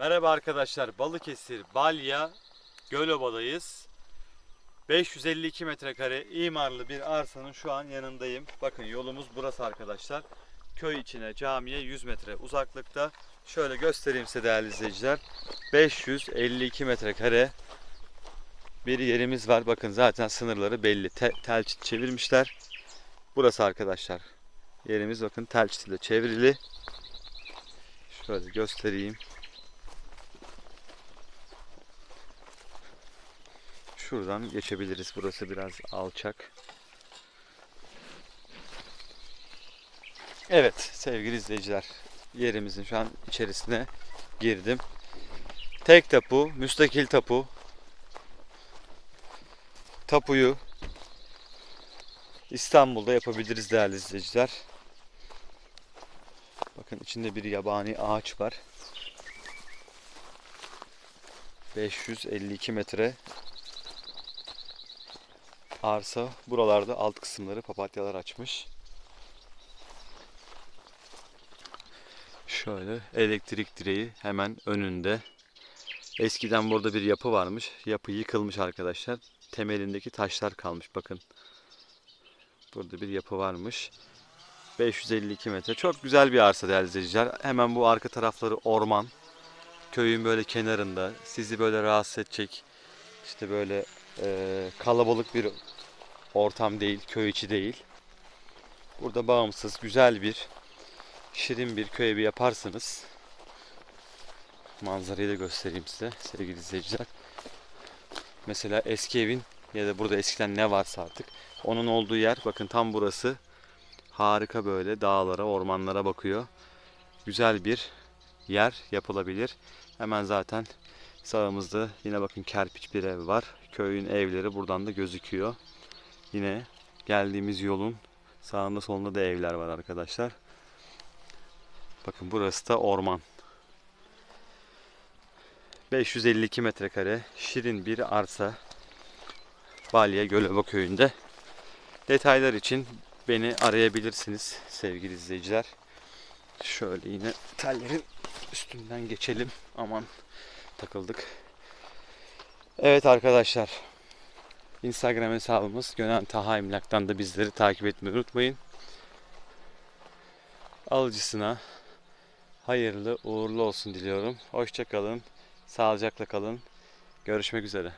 Merhaba arkadaşlar. Balıkesir, Balya, Göloba'dayız. 552 metrekare imarlı bir arsanın şu an yanındayım. Bakın yolumuz burası arkadaşlar. Köy içine, camiye 100 metre uzaklıkta. Şöyle göstereyim size değerli izleyiciler. 552 metrekare bir yerimiz var. Bakın zaten sınırları belli. Te- tel çevirmişler. Burası arkadaşlar. Yerimiz bakın tel çit ile çevrili. Şöyle göstereyim. Şuradan geçebiliriz. Burası biraz alçak. Evet sevgili izleyiciler. Yerimizin şu an içerisine girdim. Tek tapu, müstakil tapu. Tapuyu İstanbul'da yapabiliriz değerli izleyiciler. Bakın içinde bir yabani ağaç var. 552 metre arsa. Buralarda alt kısımları papatyalar açmış. Şöyle elektrik direği hemen önünde. Eskiden burada bir yapı varmış. Yapı yıkılmış arkadaşlar. Temelindeki taşlar kalmış bakın. Burada bir yapı varmış. 552 metre. Çok güzel bir arsa değerli izleyiciler. Hemen bu arka tarafları orman. Köyün böyle kenarında. Sizi böyle rahatsız edecek. işte böyle e, kalabalık bir ortam değil. Köy içi değil. Burada bağımsız, güzel bir, şirin bir köy evi yaparsınız. Manzarayı da göstereyim size sevgili izleyiciler. Mesela eski evin ya da burada eskiden ne varsa artık onun olduğu yer bakın tam burası harika böyle dağlara, ormanlara bakıyor. Güzel bir yer yapılabilir. Hemen zaten sağımızda yine bakın kerpiç bir ev var. Köyün evleri buradan da gözüküyor. Yine geldiğimiz yolun sağında solunda da evler var arkadaşlar. Bakın burası da orman. 552 metrekare şirin bir arsa. Balya Gölova köyünde. Detaylar için beni arayabilirsiniz sevgili izleyiciler. Şöyle yine tellerin üstünden geçelim. Aman takıldık. Evet arkadaşlar. Instagram hesabımız Gönen Taha Emlak'tan da bizleri takip etmeyi unutmayın. Alıcısına hayırlı uğurlu olsun diliyorum. Hoşçakalın. Sağlıcakla kalın. Görüşmek üzere.